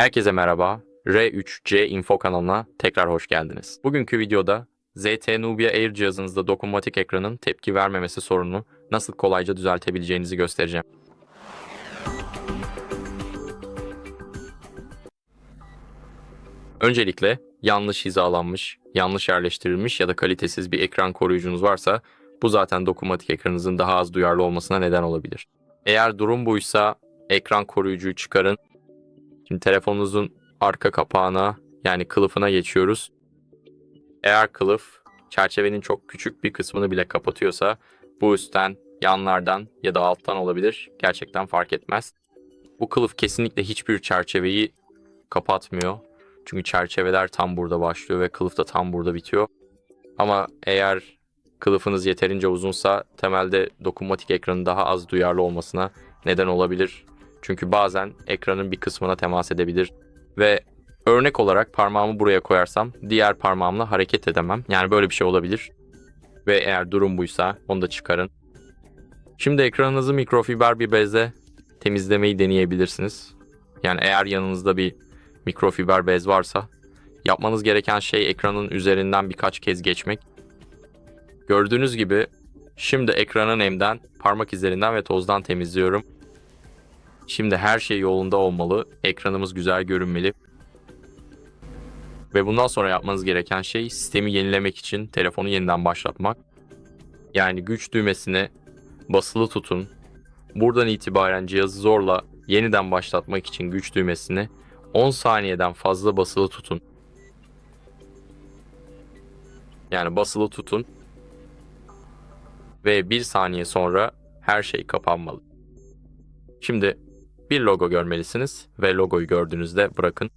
Herkese merhaba. R3C Info kanalına tekrar hoş geldiniz. Bugünkü videoda ZT Nubia Air cihazınızda dokunmatik ekranın tepki vermemesi sorununu nasıl kolayca düzeltebileceğinizi göstereceğim. Öncelikle yanlış hizalanmış, yanlış yerleştirilmiş ya da kalitesiz bir ekran koruyucunuz varsa bu zaten dokunmatik ekranınızın daha az duyarlı olmasına neden olabilir. Eğer durum buysa ekran koruyucuyu çıkarın. Şimdi telefonunuzun arka kapağına yani kılıfına geçiyoruz. Eğer kılıf çerçevenin çok küçük bir kısmını bile kapatıyorsa bu üstten, yanlardan ya da alttan olabilir. Gerçekten fark etmez. Bu kılıf kesinlikle hiçbir çerçeveyi kapatmıyor. Çünkü çerçeveler tam burada başlıyor ve kılıf da tam burada bitiyor. Ama eğer kılıfınız yeterince uzunsa temelde dokunmatik ekranın daha az duyarlı olmasına neden olabilir. Çünkü bazen ekranın bir kısmına temas edebilir ve örnek olarak parmağımı buraya koyarsam diğer parmağımla hareket edemem. Yani böyle bir şey olabilir. Ve eğer durum buysa onu da çıkarın. Şimdi ekranınızı mikrofiber bir bezle temizlemeyi deneyebilirsiniz. Yani eğer yanınızda bir mikrofiber bez varsa yapmanız gereken şey ekranın üzerinden birkaç kez geçmek. Gördüğünüz gibi şimdi ekranı nemden, parmak izlerinden ve tozdan temizliyorum. Şimdi her şey yolunda olmalı. Ekranımız güzel görünmeli. Ve bundan sonra yapmanız gereken şey sistemi yenilemek için telefonu yeniden başlatmak. Yani güç düğmesini basılı tutun. Buradan itibaren cihazı zorla yeniden başlatmak için güç düğmesini 10 saniyeden fazla basılı tutun. Yani basılı tutun. Ve 1 saniye sonra her şey kapanmalı. Şimdi bir logo görmelisiniz ve logoyu gördüğünüzde bırakın.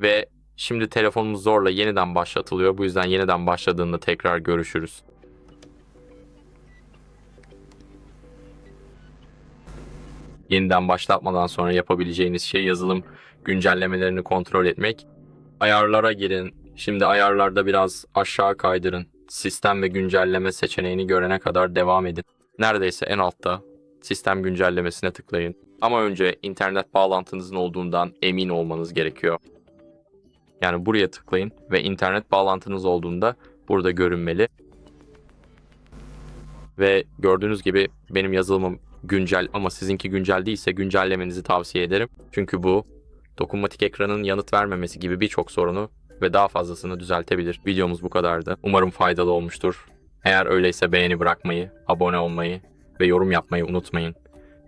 Ve şimdi telefonumuz zorla yeniden başlatılıyor. Bu yüzden yeniden başladığında tekrar görüşürüz. Yeniden başlatmadan sonra yapabileceğiniz şey yazılım güncellemelerini kontrol etmek. Ayarlara girin. Şimdi ayarlarda biraz aşağı kaydırın. Sistem ve güncelleme seçeneğini görene kadar devam edin. Neredeyse en altta sistem güncellemesine tıklayın. Ama önce internet bağlantınızın olduğundan emin olmanız gerekiyor. Yani buraya tıklayın ve internet bağlantınız olduğunda burada görünmeli. Ve gördüğünüz gibi benim yazılımım güncel ama sizinki güncel değilse güncellemenizi tavsiye ederim. Çünkü bu dokunmatik ekranın yanıt vermemesi gibi birçok sorunu ve daha fazlasını düzeltebilir. Videomuz bu kadardı. Umarım faydalı olmuştur. Eğer öyleyse beğeni bırakmayı, abone olmayı ve yorum yapmayı unutmayın.